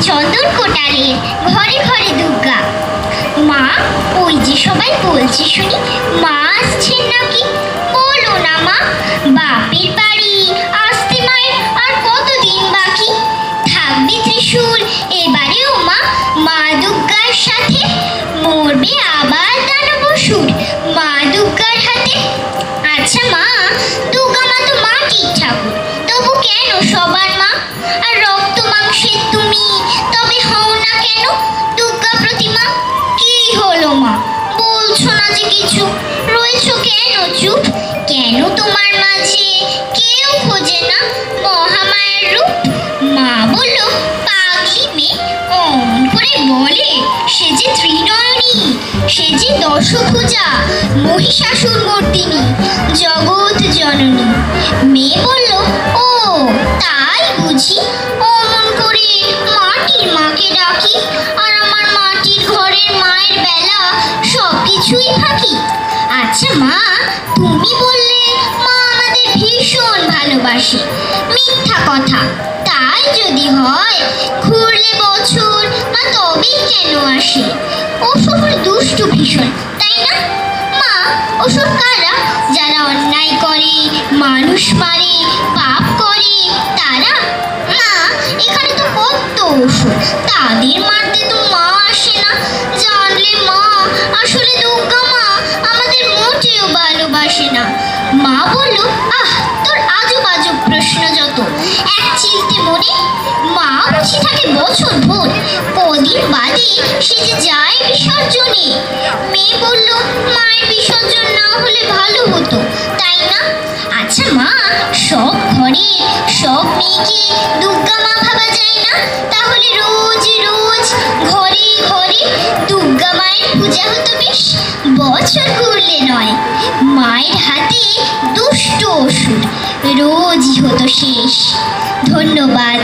চন্দন কোটালের ঘরে ঘরে দুর্গা। মা, ওই যে সবাই বলছে শুনি মা আসছেন নাকি? বলো না মা, বাপের বাড়ি, আসতে মায়ের আর কতদিন বাকি? থাকবে ত্রিশূল, এবারেও মা মা দুর্গার সাথে মরবে আবার। চুপ? কেন তোমার মাঝে? কেউ খোঁজে না মহামায়ের রূপ। মা বলল পাগলি মেয়ে, অমন করে বলে, সে যে ত্রিনয়নী, সে যে দশভুজা, মহিষাসুর মর্দিনী, জগৎ জননী। মেয়ে বলল, ও, তাই বুঝি। অমন করে মাটির মাকে ডাকি তুমি বললে মা আমাদের ভীষণ ভালোবাসে। মিথ্যা কথা। তাই যদি হয়, ঘুরলে বছর মা তবেই কেন আসে? ওসব দুষ্টু ভীষণ, তাই না? মা, ওসব কারা? যারা অন্যায় করে, মানুষ মারে, পাপ করে, তারা? মা, এখানে তো কত ওষুধ তাদের মারতে তো মা আসে না। জানলে মা, আসলে দুর্গা মা আমাদের মোটেও ভালোবাসে না। মা বলল, আহ, তোর আজব আজব প্রশ্ন যত। এক চিলতে মনে, মা বসে থাকে বছর ভোর, কদিন বাদে সে যে যায় বিসর্জনে। মেয়ে বলল, মায়ের বিসর্জন না হলে ভালো হতো, তাই না? আচ্ছা মা, সব ঘরে, সব মেয়েকে দুর্গা মা ভাবা যায় না? তাহলে রোজ রোজ মায়ের পূজা হতো বেশ বছর ঘুরলে নয়। মায়ের হাতে দুষ্ট ওষুধ, রোজই হতো শেষ। ধন্যবাদ।